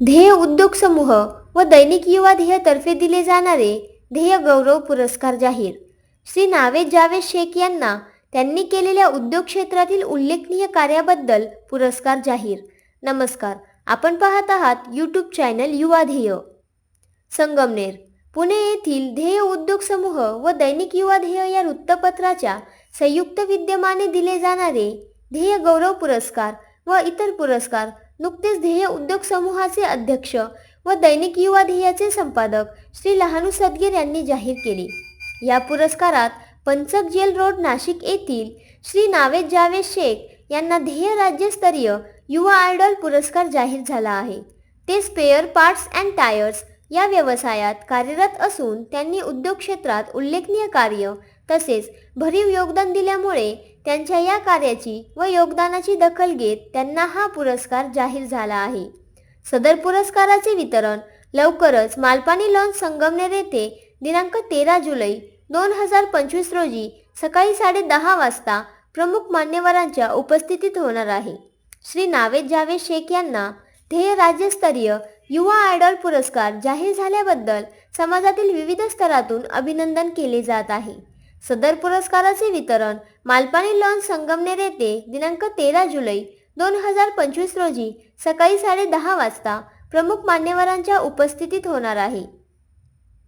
ध्येय उद्योग समूह व दैनिक युवा ध्येयतर्फे दिले जाणारे ध्येय गौरव पुरस्कार जाहीर. श्री नावेद जावेद शेख यांना त्यांनी केलेल्या उद्योग क्षेत्रातील उल्लेखनीय कार्याबद्दल पुरस्कार जाहीर. नमस्कार आपण पाहत आहात यूट्यूब चॅनल युवा ध्येय. संगमनेर पुणे येथील ध्येय उद्योग समूह व दैनिक युवा ध्येय या वृत्तपत्राच्या संयुक्त विद्यमाने दिले जाणारे ध्येय गौरव पुरस्कार व इतर पुरस्कार नुकतेच ध्येय उद्योग समूहाचे अध्यक्ष व दैनिक युवा ध्येयाचे संपादक श्री लहानू सदगीर यांनी जाहीर केले. या पुरस्कारात पंचक जेल रोड नाशिक येथील श्री नावेद जावेद शेख यांना ध्येय राज्यस्तरीय युवा आयडॉल पुरस्कार जाहीर झाला आहे. ते स्पेअर पार्ट्स अँड टायर्स या व्यवसायात कार्यरत असून त्यांनी उद्योग क्षेत्रात उल्लेखनीय कार्य तसेच भरीव योगदान दिल्यामुळे त्यांच्या या कार्याची व योगदानाची दखल घेत त्यांना हा पुरस्कार जाहीर झाला आहे. सदर पुरस्काराचे वितरण लवकरच मालपाणी लॉन्च संगमनेर येथे दिनांक तेरा जुलै दोन हजार पंचवीस रोजी सकाळी साडे दहा वाजता प्रमुख मान्यवरांच्या उपस्थितीत होणार आहे. श्री नावेद जावेद शेख यांना ध्येय राज्यस्तरीय युवा आयडॉल पुरस्कार जाहीर झाल्याबद्दल समाजातील विविध स्तरातून अभिनंदन केले जात आहे. सदर पुरस्काराचे वितरण मालपाणी लॉन्च संगमनेर येथे दिनांक तेरा जुलै दोन हजार पंचवीस रोजी सकाळी साडेदहा वाजता प्रमुख मान्यवरांच्या उपस्थितीत होणार आहे.